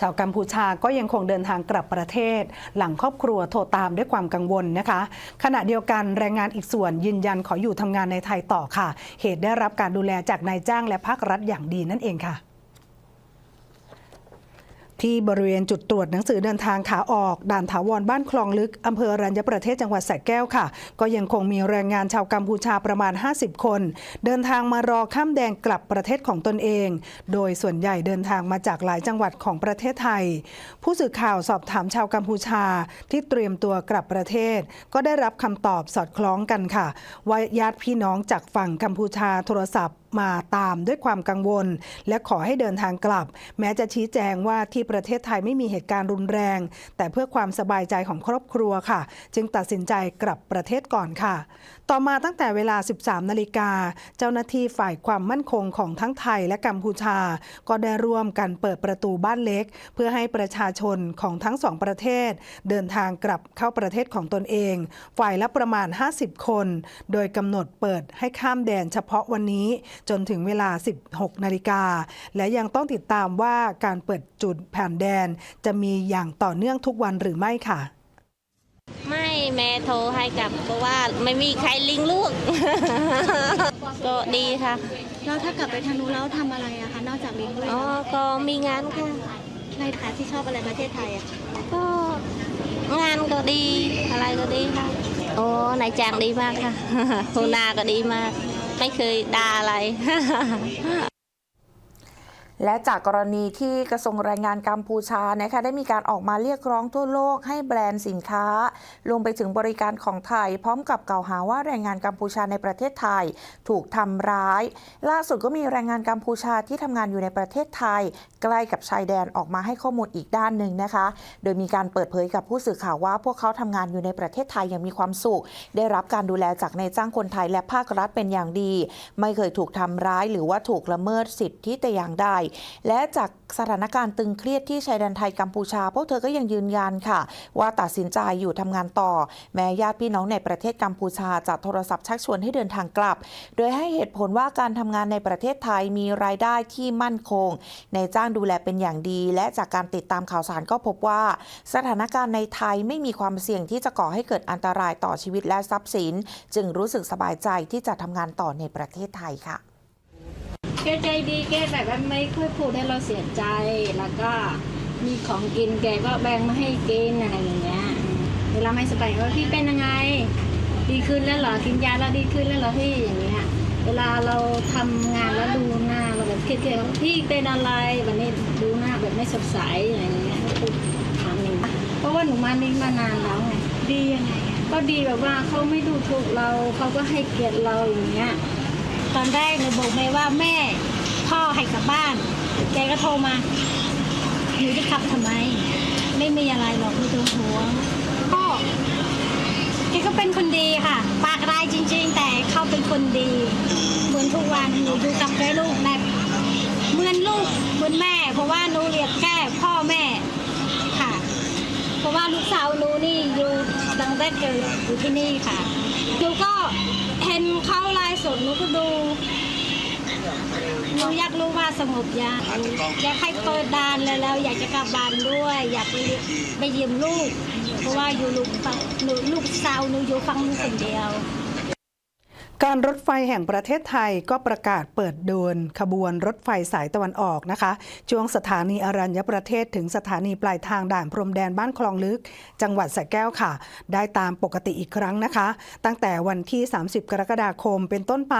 ชาวกัมพูชาก็ยังคงเดินทางกลับประเทศ หลังครอบครัวโทรตามด้วยความกังวลนะคะ ขณะเดียวกันแรงงานอีกส่วนยืนยันขออยู่ทำงานในไทยต่อค่ะ เหตุได้รับการดูแลจากนายจ้างและภาครัฐอย่างดีนั่นเองค่ะ ที่บริเวณจุดตรวจหนังสือเดินทางขาออก ด่านถาวรบ้านคลองลึกอำเภอรัญญประเทศจังหวัดสระแก้วค่ะ ก็ยังคงมีแรงงานชาวกัมพูชาประมาณ 50 คน เดินทางมารอข้ามแดนกลับประเทศของตนเอง โดยส่วนใหญ่เดินทางมาจากหลายจังหวัดของประเทศไทย ผู้สื่อข่าวสอบถามชาวกัมพูชาที่เตรียมตัวกลับประเทศ ก็ได้รับคำตอบสอดคล้องกันค่ะว่าญาติพี่น้องจากฝั่งกัมพูชาโทรศัพท์มาตามด้วยความกังวล และขอให้เดินทางกลับ แม้จะชี้แจงว่าที่ประเทศไทยไม่มีเหตุการณ์รุนแรง แต่เพื่อความสบายใจของครอบครัวค่ะ จึงตัดสินใจกลับประเทศก่อนค่ะ ต่อมาตั้งแต่เวลา 13 นาฬิกา เจ้าหน้าที่ฝ่ายความมั่นคงของทั้งไทยและกัมพูชา ก็ได้ร่วมกันเปิดประตูบ้านเล็ก เพื่อให้ประชาชนของทั้งสองประเทศ เดินทางกลับเข้าประเทศของตนเอง ฝ่ายละประมาณ 50 คน โดยกำหนดเปิดให้ข้ามแดนเฉพาะวันนี้จนถึงเวลา 16 นาฬิกา และยังต้องติดตามว่าการเปิดจุดผ่านแดน จะมีอย่างต่อเนื่องทุกวันหรือไม่ค่ะ ไม่แม่โทรให้กลับเพราะว่าไม่มีใครลิงลูก ก็ดีค่ะ แล้วถ้ากลับไปทางนู้นแล้วทำอะไรอะคะนอกจากเลี้ยงลูกอ๋อ ก็มีงานค่ะ ในฐานะที่ชอบอะไรประเทศไทยอะก็งานก็ดีอะไรก็ดีค่ะ โอ้นายจ้างดีมากค่ะหัวหน้าก็ดีมาก ไม่เคยด่าอะไร และจากกรณีที่กระทรวงแรงงานกัมพูชานะคะได้มีการออกมาเรียกร้องทั่วโลกให้แบรนด์สินค้ารวมไปถึงบริการของไทย พร้อมกับกล่าวหาว่าแรงงานกัมพูชาในประเทศไทย ถูกทำร้าย ล่าสุดก็มีแรงงานกัมพูชาที่ทำงานอยู่ในประเทศไทย ใกล้กับชายแดนออกมาให้ข้อมูลอีกด้านหนึ่งนะคะ โดยมีการเปิดเผยกับผู้สื่อข่าวว่า พวกเขาทำงานอยู่ในประเทศไทยอย่างมีความสุข ได้รับการดูแลจากนายจ้างคนไทยและภาครัฐเป็นอย่างดี ไม่เคยถูกทำร้าย หรือว่าถูกละเมิดสิทธิแต่อย่างใดและจากสถานการณ์ตึงเครียดที่ชายแดนไทยกัมพูชา พวกเธอก็ยังยืนยันค่ะ ว่าตัดสินใจอยู่ทำงานต่อ แม้ญาติพี่น้องในประเทศกัมพูชาจะโทรศัพท์ชักชวนให้เดินทางกลับ โดยให้เหตุผลว่าการทำงานในประเทศไทยมีรายได้ที่มั่นคง ในจ้างดูแลเป็นอย่างดี และจากการติดตามข่าวสารก็พบว่า สถานการณ์ในไทยไม่มีความเสี่ยงที่จะก่อให้เกิดอันตรายต่อชีวิตและทรัพย์สิน จึงรู้สึกสบายใจที่จะทำงานต่อในประเทศไทยค่ะ กใจดีแกแบบว่าไม่ค่อยพูดให้เราเสียใจแล้วก็มีของกินแกก็แบ่งมาให้กินอะไรอย่างเงี้ยอืมเวลาไม่สบายว่าพี่เป็นยังไง ดีขึ้นแล้วเหรอกินยาแล้วดีขึ้นแล้วเหรอพี่อย่างเงี้ยเวลาเราทำงานแล้วดูหน้าเราแบบเครียดๆว่าพี่เป็นอะไรวันนี้ดูหน้าแบบไม่สดใสอะไรอย่างเงี้ยก็พูดถามหนึ่งเพราะว่าหนูมานี่มานานแล้วไงดียังไงอะก็ดีแบบว่าเขาไม่ดูถูกเราเขาก็ให้เกียรติเราอย่างเงี้ย ตอนแรกหนูบอกแม่ว่าแม่ พ่อให้กลับบ้าน แกก็โทรมาหนูจะขับทำไม ไม่มีอะไรหรอกไม่ต้องห่วงพ่อแกก็เป็นคนดีค่ะ ปากร้ายจริง ๆ แต่เขาเป็นคนดี เหมือนทุกวันหนูดูกับแม่ลูกแบบเหมือนลูกเหมือนแม่ เพราะว่าหนูเรียกแค่พ่อแม่ค่ะ เพราะว่าลูกสาวหนูนี่อยู่ตั้งแต่เกิดอยู่ที่นี่ค่ะหนูก็ เห็นเขาไลฟ์สดหนูก็ดูหนูอยากรู้ว่าสงบยังอยากให้เปิดด่านแล้วแล้ว อยากจะกลับบ้านด้วย อยากไปไปเยี่ยมลูก เพราะว่าอยู่ลูกฝั่งหนูลูกสาวหนูอยู่ฝั่งนู้นคนเดียว การรถไฟแห่งประเทศไทยก็ประกาศเปิดเดินขบวนรถไฟสายตะวันออกนะคะ ช่วงสถานีอรัญญประเทศถึงสถานีปลายทางด่านพรมแดนบ้านคลองลึก จังหวัดสระแก้วค่ะ ได้ตามปกติอีกครั้งนะคะ ตั้งแต่วันที่ 30 กรกฎาคมเป็นต้นไป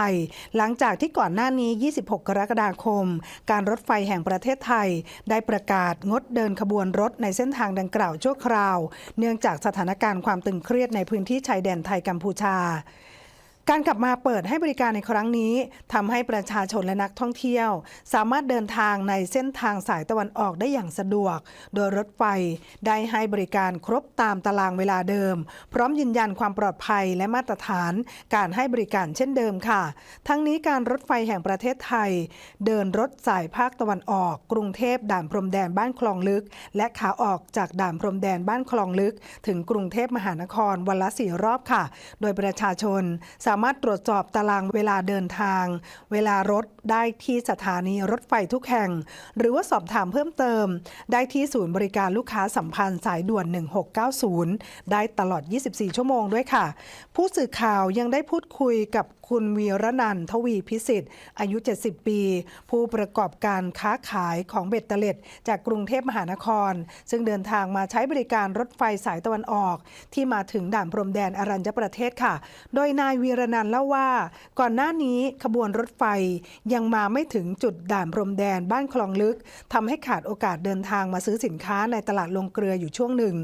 หลังจากที่ก่อนหน้านี้ 26 กรกฎาคม การรถไฟแห่งประเทศไทย ได้ประกาศงดเดินขบวนรถในเส้นทางดังกล่าวชั่วคราว เนื่องจากสถานการณ์ความตึงเครียดในพื้นที่ชายแดนไทยกัมพูชา การกลับมาเปิดให้บริการในครั้งนี้ทำให้ประชาชนและนักท่องเที่ยว สามารถเดินทางในเส้นทางสายตะวันออกได้อย่างสะดวก โดยรถไฟได้ให้บริการครบตามตารางเวลาเดิม พร้อมยืนยันความปลอดภัยและมาตรฐาน การให้บริการเช่นเดิมค่ะ ทั้งนี้การรถไฟแห่งประเทศไทย เดินรถสายภาคตะวันออก กรุงเทพด่านพรมแดนบ้านคลองลึก และขาออกจากด่านพรมแดนบ้านคลองลึก ถึงกรุงเทพมหานครวันละสี่รอบค่ะ โดยประชาชนสามามารถตรวจสอบตารางเวลาเดินทาง เวลารถได้ที่สถานีรถไฟทุกแห่ง หรือว่าสอบถามเพิ่มเติม ได้ที่ศูนย์บริการลูกค้าสัมพันธ์สายด่วน 1690 ได้ตลอด 24 ชั่วโมงด้วยค่ะ ผู้สื่อข่าวยังได้พูดคุยกับคุณวีรนันท์ทวีพิสิทธิ์ อายุ 70 ปี ผู้ประกอบการค้าขายของเบ็ดเตล็ด จากกรุงเทพมหานคร ซึ่งเดินทางมาใช้บริการรถไฟสายตะวันออก ที่มาถึงด่านพรมแดนอรัญญประเทศค่ะ โดยนายวีรนันเล่าว่า ก่อนหน้านี้ขบวนรถไฟยังมาไม่ถึงจุดด่านพรมแดนบ้านคลองลึกทำให้ขาดโอกาสเดินทางมาซื้อสินค้าในตลาดลงเกลืออยู่ช่วงหนึ่ง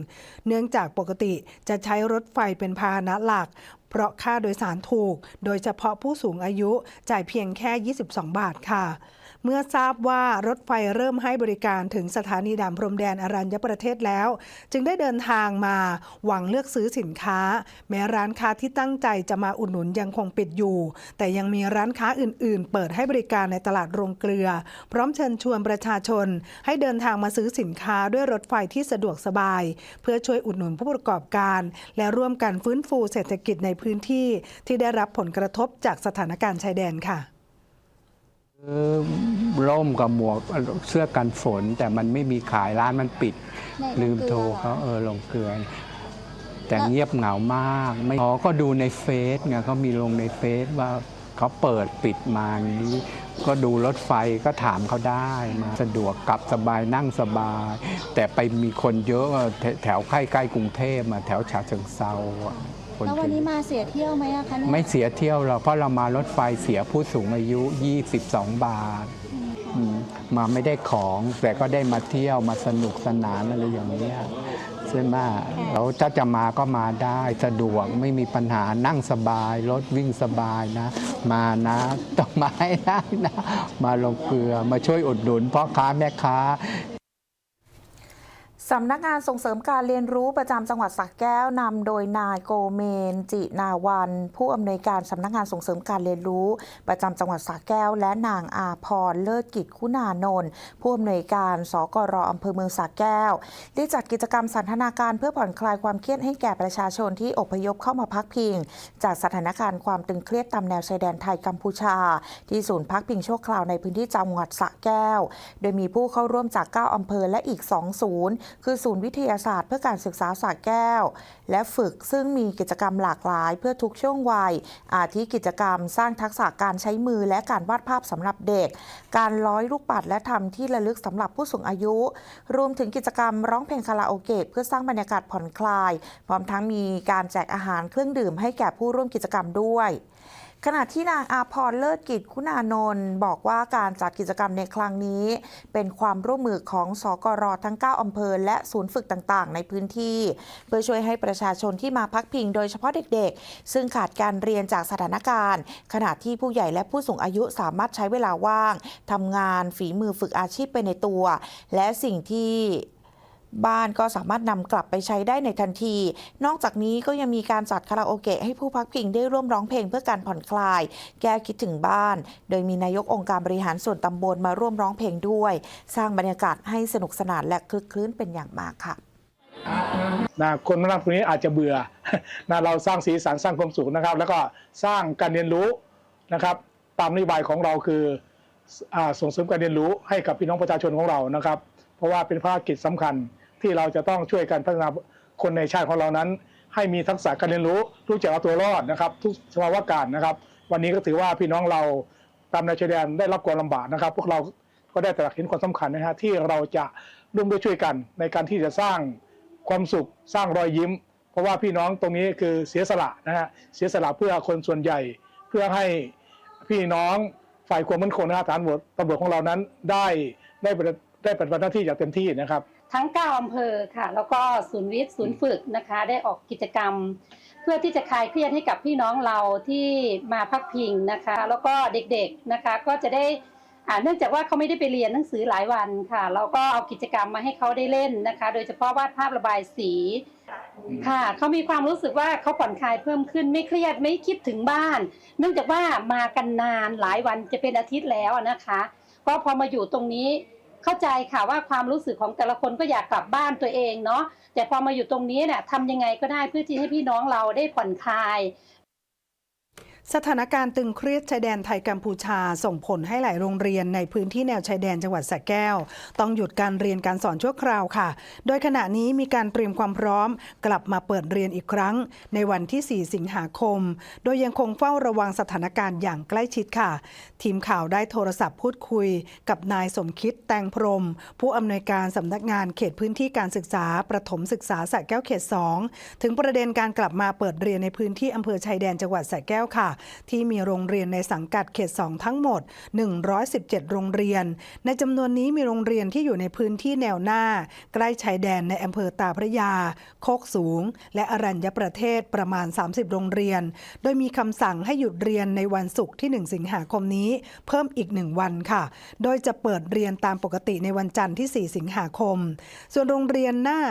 เนื่องจากปกติจะใช้รถไฟเป็นพาหนะหลักเพราะค่าโดยสารถูก โดยเฉพาะผู้สูงอายุจ่ายเพียงแค่ 22 บาทค่ะ เมื่อทราบว่ารถไฟเริ่มให้บริการถึงสถานีด่านพรมแดนอรัญญประเทศแล้ว จึงได้เดินทางมาหวังเลือกซื้อสินค้า แม้ร้านค้าที่ตั้งใจจะมาอุดหนุนยังคงปิดอยู่ แต่ยังมีร้านค้าอื่น ๆ เปิดให้บริการในตลาดโรงเกลือ พร้อมเชิญชวนประชาชน ให้เดินทางมาซื้อสินค้าด้วยรถไฟที่สะดวกสบาย เพื่อช่วยอุดหนุนผู้ประกอบการ และร่วมกันฟื้นฟูเศรษฐกิจในพื้นที่ที่ได้รับผลกระทบจากสถานการณ์ชายแดนค่ะ ร่มกับหมวกเสื้อกันฝน แต่มันไม่มีขายร้านมันปิด ลืมโทรเขาเออลงเกลือแต่เงียบเหงามากไม่อ๋อก็ดูในเฟซไงเขามีลงในเฟซว่าเขาเปิดปิดมาอย่างนี้ ก็ดูรถไฟก็ถามเขาได้มาสะดวกกลับสบายนั่งสบาย แต่ไปมีคนเยอะแถแถวใกล้ๆกรุงเทพมาแถวฉะเชิงเซาอะคแล้ววันนี้มาเสียเที่ยวไหมอะคะเนี่ยไม่เสียเที่ยวหรอกเพราะเรามารถไฟเสียผู้สูงอายุ 22 บาทอื มมาไม่ได้ของ แต่ก็ได้มาเที่ยวมาสนุกสนานอะไรอย่างนี้ยใช่ไหมแล้วถ้าจะมาก็มาได้สะดวกไม่มีปัญหานั่งสบาย รถวิ่งสบายนะ มานะต้องมาให้ได้นะ มาลงเกลือมาช่วยอุดหนุนพ่อค้าแม่ค้า สำนักงานส่งเสริมการเรียนรู้ประจำจังหวัดสระแก้วนำโดยนายโกเมน จินาวัน ผู้อำนวยการสำนักงานส่งเสริมการเรียนรู้ ประจำจังหวัดสระแก้ว และนางอาพรเลิศกิจคุณานนท์ผู้อำนวยการสกรอำเภอเมืองสระแก้ว ได้จัดกิจกรรมสันทนาการเพื่อผ่อนคลายความเครียดให้แก่ประชาชนที่อพยพเข้ามาพักพิง จากสถานการณ์ความตึงเครียดตามแนวชายแดนไทยกัมพูชา ที่ศูนย์พักพิงชั่วคราวในพื้นที่จังหวัดสระแก้ว โดยมีผู้เข้าร่วมจาก 9อำเภอและอีก 2 ศูนย์คือศูนย์วิทยาศาสตร์เพื่อการศึกษาสระแก้ว และฝึกซึ่งมีกิจกรรมหลากหลาย เพื่อทุกช่วงวัย อาทิกิจกรรมสร้างทักษะการใช้มือและการวาดภาพสำหรับเด็ก การร้อยลูกปัดและทำที่ระลึกสำหรับผู้สูงอายุ รวมถึงกิจกรรมร้องเพลงคาราโอเกะเพื่อสร้างบรรยากาศผ่อนคลาย พร้อมทั้งมีการแจกอาหารเครื่องดื่มให้แก่ผู้ร่วมกิจกรรมด้วย ขณะที่นางอาพรเลิศกิจคุณานนท์บอกว่าการจัดกิจกรรมในครั้งนี้ เป็นความร่วมมือของสกรทั้ง 9อำเภอและศูนย์ฝึกต่างๆ ในพื้นที่ เพื่อช่วยให้ประชาชนที่มาพักพิงโดยเฉพาะเด็กๆ ซึ่งขาดการเรียนจากสถานการณ์ ขณะที่ผู้ใหญ่และผู้สูงอายุสามารถใช้เวลาว่างทำงานฝีมือฝึกอาชีพไปในตัว และสิ่งที่ บ้านก็สามารถนำกลับไปใช้ได้ในทันที นอกจากนี้ก็ยังมีการจัดคาราโอเกะให้ผู้พักพิงได้ร่วมร้องเพลงเพื่อการผ่อนคลาย แก้คิดถึงบ้าน โดยมีนายกองค์การบริหารส่วนตำบลมาร่วมร้องเพลงด้วย สร้างบรรยากาศให้สนุกสนานและคลึกคลื้นเป็นอย่างมากค่ะนะคนมานั่งตรงนี้อาจจะเบื่อนะเราสร้างสีสันสร้างความสุขนะครับ แล้วก็สร้างการเรียนรู้นะครับตามนโยบายของเราคืออส่งเสริมการเรียนรู้ให้กับพี่น้องประชาชนของเรานะครับ เพราะว่าเป็นภารกิจสำคัญ ที่เราจะต้องช่วยกันพัฒนาคนในชาติของเรานั้น ให้มีทักษะการเรียนรู้รู้จักเอาตัวรอดนะครับ ทุกสภาวะการนะครับ วันนี้ก็ถือว่าพี่น้องเราตามแนวชายแดนได้รับความลำบากนะครับ พวกเราก็ได้ตระหนักเห็นความสำคัญนะฮะที่เราจะร่วมด้วยช่วยกันในการที่จะสร้างความสุขสร้างรอยยิ้ม เพราะว่าพี่น้องตรงนี้คือเสียสละนะฮะเสียสละเพื่อคนส่วนใหญ่ เพื่อให้พี่น้องฝ่ายความมั่นคงนะฮะฐานตำรวจตำรวจของเรานั้นได้ได้ได้ปฏิบัติหน้าที่อย่างเต็มที่นะครับ ทั้ง 9อำเภอค่ะ แล้วก็ศูนย์วิทย์ศูนย์ฝึกนะคะ ได้ออกกิจกรรม เพื่อที่จะคลายเครียดให้กับพี่น้องเราที่มาพักพิงนะคะ แล้วก็เด็กๆนะคะก็จะได้อ่าเนื่องจากว่าเขาไม่ได้ไปเรียนหนังสือหลายวันค่ะ เราก็เอากิจกรรมมาให้เขาได้เล่นนะคะ โดยเฉพาะวาดภาพระบายสีค่ะเขามีความรู้สึกว่าเขาผ่อนคลายเพิ่มขึ้นไม่เครียดไม่คิดถึงบ้าน เนื่องจากว่ามากันนานหลายวันจะเป็นอาทิตย์แล้วนะคะ ก็พอมาอยู่ตรงนี้ เข้าใจค่ะว่าความรู้สึกของแต่ละคนก็อยากกลับบ้านตัวเองเนาะแต่พอมาอยู่ตรงนี้เนี่ยทำยังไงก็ได้เพื่อที่ให้พี่น้องเราได้ผ่อนคลาย สถานการณ์ตึงเครียดชายแดนไทยกัมพูชา ส่งผลให้หลายโรงเรียนในพื้นที่แนวชายแดนจังหวัดสระแก้ว ต้องหยุดการเรียนการสอนชั่วคราวค่ะ โดยขณะนี้มีการเตรียมความพร้อม กลับมาเปิดเรียนอีกครั้ง ในวันที่ 4 สิงหาคม โดยยังคงเฝ้าระวังสถานการณ์อย่างใกล้ชิดค่ะ ทีมข่าวได้โทรศัพท์พูดคุย กับนายสมคิดแตงพรหมผู้อำนวยการสำนักงานเขตพื้นที่การศึกษาประถมศึกษาสระแก้วเขต 2 ถึงประเด็นการกลับมาเปิดเรียนในพื้นที่อำเภอชายแดนจังหวัดสระแก้วค่ะที่มีโรงเรียนในสังกัดเขต 2 ทั้งหมด 117 โรงเรียน ในจำนวนนี้มีโรงเรียนที่อยู่ในพื้นที่แนวหน้า ใกล้ชายแดนในอำเภอตาพระยา โคกสูง และอรัญญประเทศประมาณ 30 โรงเรียน โดยมีคำสั่งให้หยุดเรียนในวันศุกร์ที่ 1 สิงหาคมนี้ เพิ่มอีก 1 วันค่ะ โดยจะเปิดเรียนตามปกติในวันจันทร์ที่ 4 สิงหาคม ส่วนโรงเรียนหน้า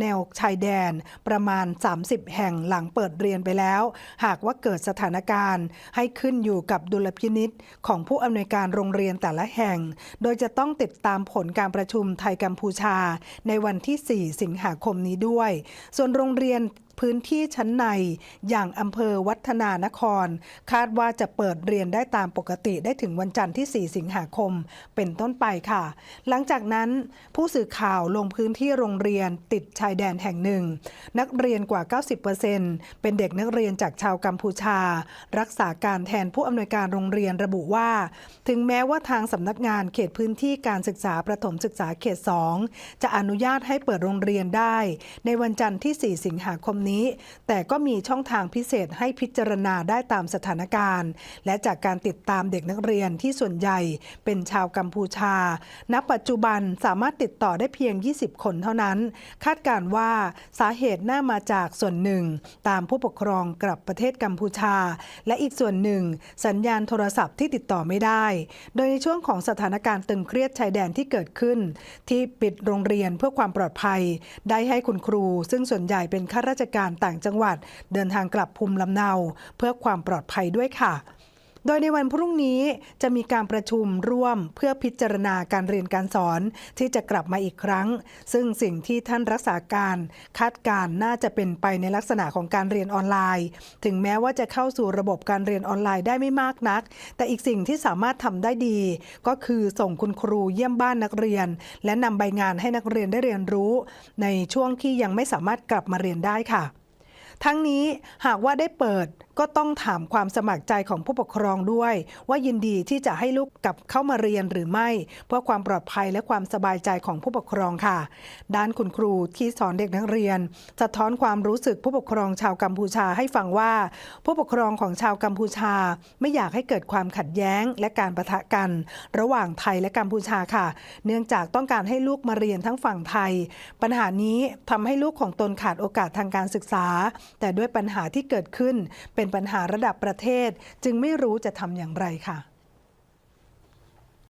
แนวชายแดนประมาณ 30 แห่งหลังเปิดเรียนไปแล้ว หากว่าเกิดสถานการณ์ให้ขึ้นอยู่กับดุลพินิษของผู้อำนวยการโรงเรียนแต่ละแห่ง โดยจะต้องติดตามผลการประชุมไทยกัมพูชา ในวันที่ 4 สิงหาคมนี้ด้วย ส่วนโรงเรียน พื้นที่ชั้นใน อย่างอำเภอวัฒนานคร คาดว่าจะเปิดเรียนได้ตามปกติได้ถึงวันจันทร์ที่ 4 สิงหาคม เป็นต้นไปค่ะ หลังจากนั้นผู้สื่อข่าวลงพื้นที่โรงเรียนติดชายแดนแห่งหนึ่ง นักเรียนกว่า 90%เป็นเด็กนักเรียนจากชาวกัมพูชา รักษาการแทนผู้อำนวยการโรงเรียนระบุว่า ถึงแม้ว่าทางสำนักงานเขตพื้นที่การศึกษาประถมศึกษาเขต 2 จะอนุญาตให้เปิดโรงเรียนได้ ในวันจันทร์ที่ 4 สิงหาคมนี้ แต่ก็มีช่องทางพิเศษให้พิจารณาได้ตามสถานการณ์ และจากการติดตามเด็กนักเรียนที่ส่วนใหญ่เป็นชาวกัมพูชา ณ ปัจจุบันสามารถติดต่อได้เพียง 20 คนเท่านั้น คาดการณ์ว่าสาเหตุน่ามาจากส่วนหนึ่ง ตามผู้ปกครองกลับประเทศกัมพูชา และอีกส่วนหนึ่ง สัญญาณโทรศัพท์ที่ติดต่อไม่ได้ โดยในช่วงของสถานการณ์ตึงเครียดชายแดนที่เกิดขึ้น ที่ปิดโรงเรียนเพื่อความปลอดภัย ได้ให้คุณครู ซึ่งส่วนใหญ่เป็นข้าราชการต่างจังหวัด เดินทางกลับภูมิลำเนา เพื่อความปลอดภัยด้วยค่ะ โดยในวันพรุ่งนี้จะมีการประชุมร่วมเพื่อพิจารณาการเรียนการสอนที่จะกลับมาอีกครั้ง ซึ่งสิ่งที่ท่านรักษาการคาดการน่าจะเป็นไปในลักษณะของการเรียนออนไลน์ ถึงแม้ว่าจะเข้าสู่ระบบการเรียนออนไลน์ได้ไม่มากนัก แต่อีกสิ่งที่สามารถทำได้ดี ก็คือส่งคุณครูเยี่ยมบ้านนักเรียน และนำใบงานให้นักเรียนได้เรียนรู้ ในช่วงที่ยังไม่สามารถกลับมาเรียนได้ค่ะ ทั้งนี้หากว่าได้เปิด ก็ต้องถามความสมัครใจของผู้ปกครองด้วย ว่ายินดีที่จะให้ลูกกลับเข้ามาเรียนหรือไม่ เพื่อความปลอดภัยและความสบายใจของผู้ปกครองค่ะ ด้านคุณครูที่สอนเด็กนักเรียน สะท้อนความรู้สึกผู้ปกครองชาวกัมพูชาให้ฟังว่า ผู้ปกครองของชาวกัมพูชา ไม่อยากให้เกิดความขัดแย้ง และการประทะกัน ระหว่างไทยและกัมพูชาค่ะ เนื่องจากต้องการให้ลูกมาเรียนทั้งฝั่งไทย ปัญหานี้ทำให้ลูกของตนขาดโอกาสทางการศึกษา แต่ด้วยปัญหาที่เกิดขึ้นเป็นเป็นปัญหาระดับประเทศ จึงไม่รู้จะทำอย่างไรค่ะ